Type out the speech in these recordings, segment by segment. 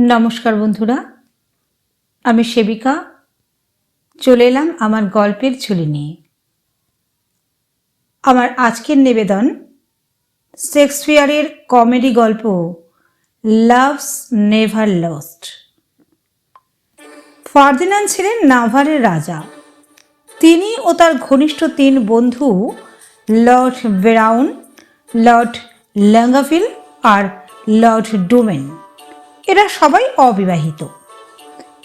নমস্কার বন্ধুরা, আমি সেবিকা। চলে এলাম আমার গল্পের ঝুলি নিয়ে। আমার আজকের নিবেদন, শেক্সপিয়ারের কমেডি গল্প, লাভস নেভার লস্ট। ফার্দিনান্দ ছিলেন নাভারের রাজা। তিনি ও তার ঘনিষ্ঠ তিন বন্ধু, লর্ড ব্রাউন লর্ড ল্যাঙ্গাফিল আর লর্ড ডোমেন। এরা সবাই অবিবাহিত।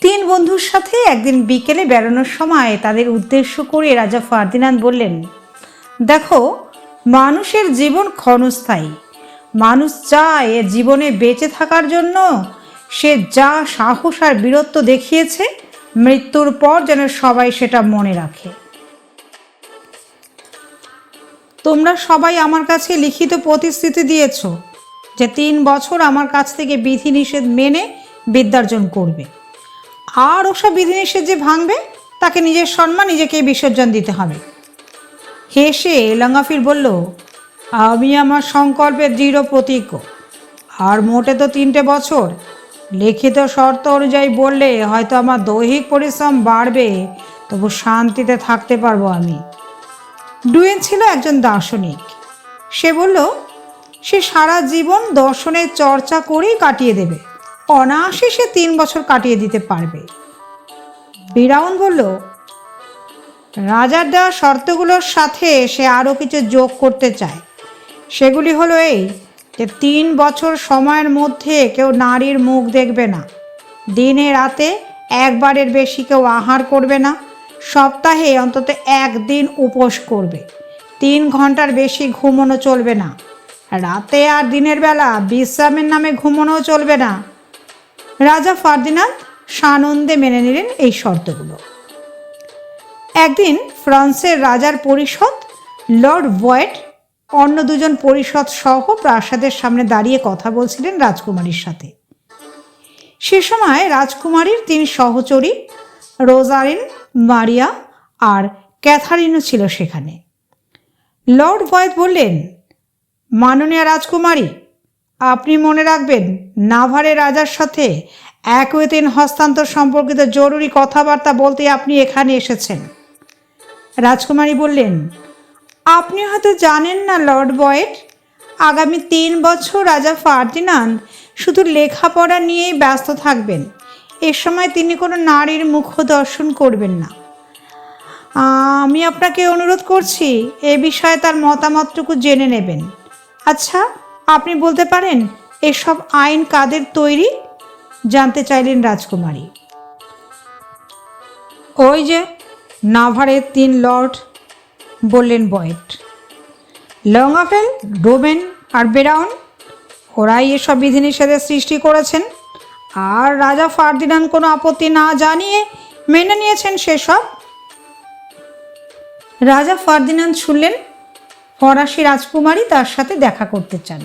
তিন বন্ধুর সাথে একদিন বিকেলে বেড়ানোর সময় তাদের উদ্দেশ্য করে রাজা ফার্দিনান্দ বললেন, দেখো, মানুষের জীবন ক্ষণস্থায়ী। মানুষ চায় এ জীবনে বেঁচে থাকার জন্য। সে যা সাহস আর বীরত্ব দেখিয়েছে, মৃত্যুর পর যেন সবাই সেটা মনে রাখে। তোমরা সবাই আমার কাছে লিখিত প্রতিশ্রুতি দিয়েছ। যে তিন বছর আমার কাছ থেকে বিধিনিষেধ মেনে বিদ্যার্জন করবে। আর ওসব বিধিনিষেধ যে ভাঙবে, তাকে নিজের সম্মান নিজেকে বিসর্জন দিতে হবে। হেসে লাঙ্গাফির বলল, আমি আমার সংকল্পের দৃঢ় প্রতিজ্ঞ আর মোটে তো তিনটে বছর। লিখিত শর্ত অনুযায়ী বললে হয়তো আমার দৈহিক পরিশ্রম বাড়বে, তবু শান্তিতে থাকতে পারব আমি। ডুয়েন ছিল একজন দার্শনিক। সে বলল সে সারা জীবন দর্শনের চর্চা করেই কাটিয়ে দেবে। অনায়াসে সে তিন বছর কাটিয়ে দিতে পারবে। বিরাউন বলল, রাজার দেওয়া শর্তগুলোর সাথে সে আরও কিছু যোগ করতে চায়। সেগুলি হলো এই, যে তিন বছর সময়ের মধ্যে কেউ নারীর মুখ দেখবে না। দিনে রাতে একবারের বেশি কেউ আহার করবে না। সপ্তাহে অন্তত একদিন উপোস করবে। তিন ঘণ্টার বেশি ঘুমোনো চলবে না। রাতে আর দিনের বেলা বিশ্রামের নামে ঘুমোনোও চলবে না। রাজা ফার্দিনান্দ সানন্দে মেনে নিলেন এই শর্তগুলো। একদিন ফ্রান্সের রাজার পরিষদ, লর্ড ভয়েট, অন্য দুজন পরিষদ সহ প্রাসাদের সামনে দাঁড়িয়ে কথা বলছিলেন রাজকুমারীর সাথে। সে সময় রাজকুমারীর তিন সহচরী রোজারিন, মারিয়া আর ক্যাথারিনও ছিল সেখানে। লর্ড ভয়েট বললেন মাননীয় রাজকুমারী, আপনি মনে রাখবেন নাভারে রাজার সাথে এক তিন হস্তান্তর সম্পর্কিত জরুরি কথাবার্তা বলতে আপনি এখানে এসেছেন। রাজকুমারী বললেন, আপনি হয়তো জানেন না, লর্ড বয়েট, আগামী তিন বছর রাজা ফার্দিনান্দ শুধু লেখাপড়া নিয়েই ব্যস্ত থাকবেন। এ সময় তিনি কোনো নারীর মুখ দর্শন করবেন না। আমি আপনাকে অনুরোধ করছি, এ বিষয়ে তার মতামতটুকু জেনে নেবেন। আচ্ছা আপনি বলতে পারেন এসব আইন কাদের তৈরি? জানতে চাইলেন রাজকুমারী। ওই যে নাভারের তিন লর্ড, বললেন বয়েট। লং লঙ্গাফেল ডোবেন আর বেরাউন, ওরাই এসব বিধিনিষেধের সৃষ্টি করেছেন। আর রাজা ফার্দিনান্দ কোনো আপত্তি না জানিয়ে মেনে নিয়েছেন সেসব। রাজা ফার্দিনান্দ শুনলেন ফরাসি রাজকুমারী তার সাথে দেখা করতে চান।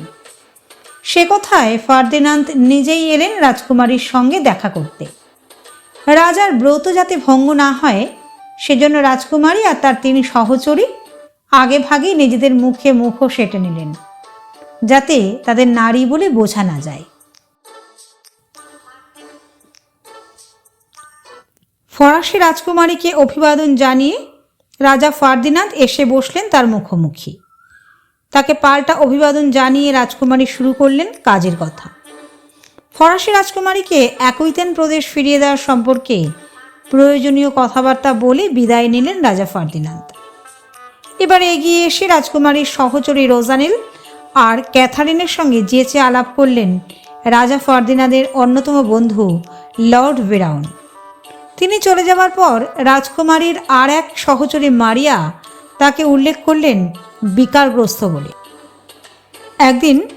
সে কথায় ফার্দিনান্দ নিজেই এলেন রাজকুমারীর সঙ্গে দেখা করতে। রাজার ব্রত যাতে ভঙ্গ না হয়, সেজন্য রাজকুমারী আর তার তিনি সহচরী আগে ভাগেই নিজেদের মুখে মুখও সেটে নিলেন, যাতে তাদের নারী বলে বোঝা না যায়। ফরাসি রাজকুমারীকে অভিবাদন জানিয়ে রাজা ফার্দিনান্দ এসে বসলেন তার মুখোমুখি। তাকে পাল্টা অভিবাদন জানিয়ে রাজকুমারী শুরু করলেন কাজের কথা। ফরাসি রাজকুমারীকে একইতেন প্রদেশ ফিরিয়ে দেওয়ার সম্পর্কে প্রয়োজনীয় কথাবার্তা বলে বিদায় নিলেন রাজা ফার্দিনান্দ এবার এগিয়ে এসে রাজকুমারীর সহচরী রোজানিল আর ক্যাথারিনের সঙ্গে যেচে আলাপ করলেন রাজা ফার্দিনাদের অন্যতম বন্ধু লর্ড বেরাউন তিনি চলে যাওয়ার পর রাজকুমারীর আর এক সহচরী মারিয়া তাকে উল্লেখ করলেন বিকারগ্রস্ত বলে। একদিন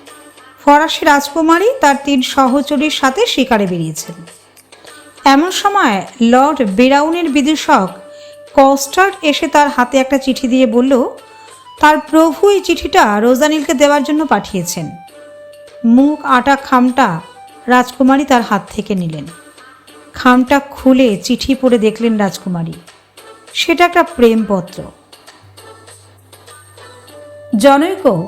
ফরাসি রাজকুমারী তার তিন সহচরীর সাথে শিকারে বেরিয়েছেন। এমন সময় লর্ড বেরাউনের বিদূষক কস্টার্ড এসে তার হাতে একটা চিঠি দিয়ে বলল, তার প্রভু এই চিঠিটা রোজানিলকে দেওয়ার জন্য পাঠিয়েছেন। মুখ, আটা, খামটা রাজকুমারী তার হাত থেকে নিলেন। খামটা খুলে চিঠি পড়ে দেখলেন রাজকুমারী। সেটা একটা প্রেমপত্র। জনৈক,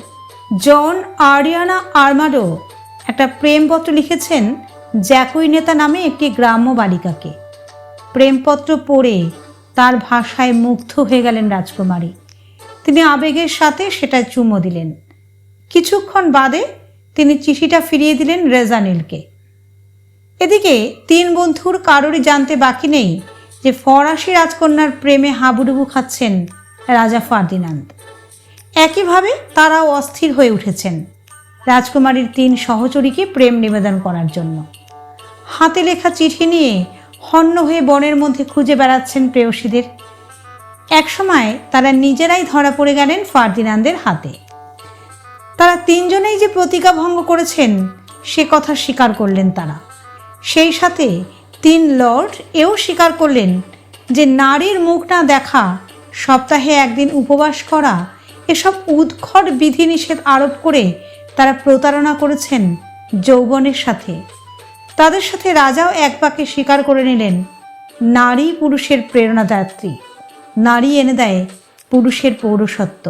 জন আরিয়ানা আর্মাডো একটা প্রেমপত্র লিখেছেন জ্যাকুই নেতা নামে একটি গ্রাম্য বালিকাকে। প্রেমপত্র পড়ে তার ভাষায় মুগ্ধ হয়ে গেলেন রাজকুমারী। তিনি আবেগের সাথে সেটা চুমো দিলেন। কিছুক্ষণ বাদে তিনি চিঠিটা ফিরিয়ে দিলেন রেজানিলকে। এদিকে তিন বন্ধুর কারোরই জানতে বাকি নেই যে ফরাসি রাজকন্যার প্রেমে হাবুডুবু খাচ্ছেন রাজা ফার্দিনান্দ। একইভাবে তারাও অস্থির হয়ে উঠেছেন রাজকুমারীর তিন সহচরীকে প্রেম নিবেদন করার জন্য। হাতে লেখা চিঠি নিয়ে হন্য হয়ে বনের মধ্যে খুঁজে বেড়াচ্ছেন প্রেয়সীদের। একসময় তারা নিজেরাই ধরা পড়ে গেলেন ফার্দিনান্দের হাতে। তারা তিনজনেই যে প্রতিজ্ঞা ভঙ্গ করেছেন, সে কথা স্বীকার করলেন তারা। সেই সাথে তিন লর্ড এও স্বীকার করলেন যে নারীর মুখ না দেখা, সপ্তাহে একদিন উপবাস করা, এসব উদ্খট বিধিনিষেধ আরোপ করে তারা প্রতারণা করেছেন যৌবনের সাথে। তাদের সাথে রাজাও এক বাক্যে স্বীকার করে নিলেন, নারী পুরুষের প্রেরণাদাত্রী, নারী এনে দেয় পুরুষের পৌরসত্ব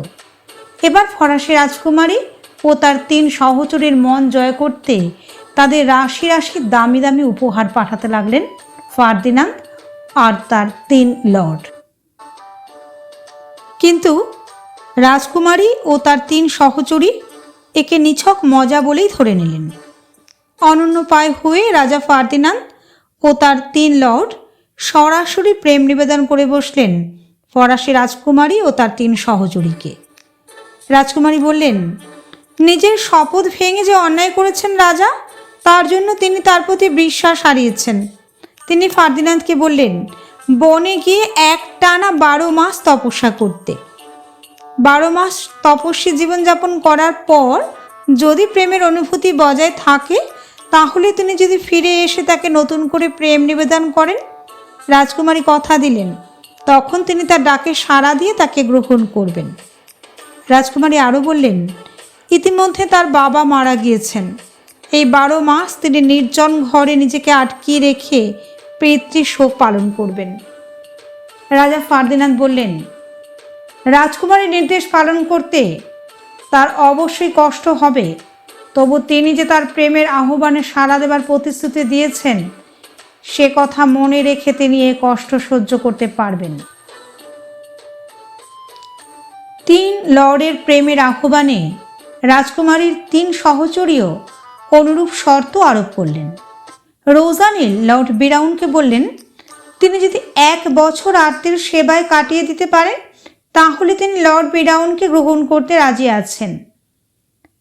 এবার ফরাসি রাজকুমারী ও তার তিন সহচরীর মন জয় করতে তাদের রাশি রাশি দামি দামি উপহার পাঠাতে লাগলেন ফার্দিনান্দ আর তার তিন লর্ড। কিন্তু রাজকুমারী ও তার তিন সহচরী একে নিছক মজা বলেই ধরে নিলেন। অনন্য পায় হয়ে রাজা ফার্দিনান্দ ও তার তিন লর্ড সরাসরি প্রেম নিবেদন করে বসলেন ফরাসি রাজকুমারী ও তার তিন সহচরীকে। রাজকুমারী বললেন, নিজের শপথ ভেঙে যে অন্যায় করেছেন রাজা তার জন্য তিনি তার প্রতি বিশ্বাস হারিয়েছেন। তিনি ফার্দিনান্দকে বললেন, বনে গিয়ে এক টানা বারো মাস তপস্যা করতে। বারো মাস তপস্বী জীবনযাপন করার পর যদি প্রেমের অনুভূতি বজায় থাকে, তাহলে তিনি যদি ফিরে এসে তাকে নতুন করে প্রেম নিবেদন করেন। রাজকুমারী কথা দিলেন। তখন তিনি তার ডাকে সাড়া দিয়ে তাকে গ্রহণ করবেন। রাজকুমারী আরও বললেন, ইতিমধ্যে তার বাবা মারা গিয়েছেন। এই বারো মাস তিনি নির্জন ঘরে নিজেকে আটকিয়ে রেখে পিতৃ শোক পালন করবেন। রাজা ফার্দিনান্দ বললেন, রাজকুমারীর নির্দেশ পালন করতে তার অবশ্যই কষ্ট হবে। তবু তিনি যে তার প্রেমের আহ্বানে সাড়া দেবার প্রতিশ্রুতি দিয়েছেন, সে কথা মনে রেখে তিনি এ কষ্ট সহ্য করতে পারবেন তিন লর্ডের প্রেমের আহ্বানে রাজকুমারীর তিন সহচরীও অনুরূপ শর্ত আরোপ করলেন। রোজানিল লর্ড বিরাউনকে বললেন, তিনি যদি এক বছর আত্মীয় সেবায় কাটিয়ে দিতে পারেন তাহলে তিনি লর্ড বিরাউনকে গ্রহণ করতে রাজি আছেন।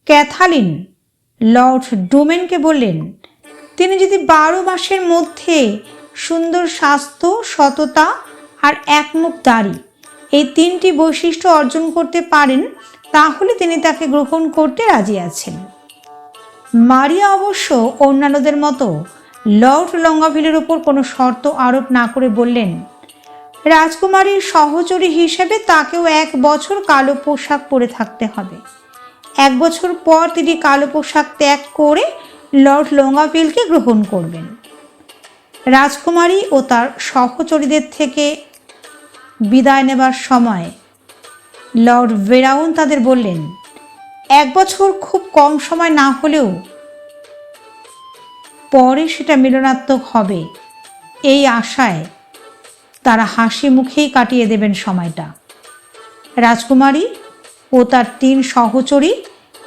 ক্যাথালিন লর্ড ডোমেনকে বললেন, তিনি যদি বারো মাসের মধ্যে সুন্দর স্বাস্থ্য, সততা আর একমুখ দাড়ি এই তিনটি বৈশিষ্ট্য অর্জন করতে পারেন, তাহলে তিনি তাকে গ্রহণ করতে রাজি আছেন। মারিয়া অবশ্য অন্যান্যদের মতো লর্ড লঙ্গাভিলের উপর কোনো শর্ত আরোপ না করে বললেন, রাজকুমারীর সহচরী হিসেবে তাকেও এক বছর কালো পোশাক পরে থাকতে হবে। এক বছর পর তিনি কালো পোশাক ত্যাগ করে লর্ড লঙ্গাভিলকে গ্রহণ করবেন। রাজকুমারী ও তার সহচরীদের থেকে বিদায় নেবার সময় লর্ড ভেরাউন তাদের বললেন এক বছর খুব কম সময় না হলেও পরে সেটা মিলনাত্মক হবে। এই আশায় তারা হাসি মুখেই কাটিয়ে দেবেন সময়টা। রাজকুমারী ও তার তিন সহচরী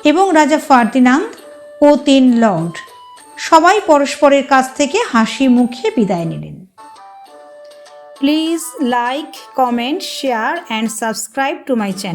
এবং রাজা ফার্দিনান্দ ও তিন লর্ড সবাই পরস্পরের কাছ থেকে হাসি মুখে বিদায় নিলেন। Please like, comment, share, and subscribe to my channel.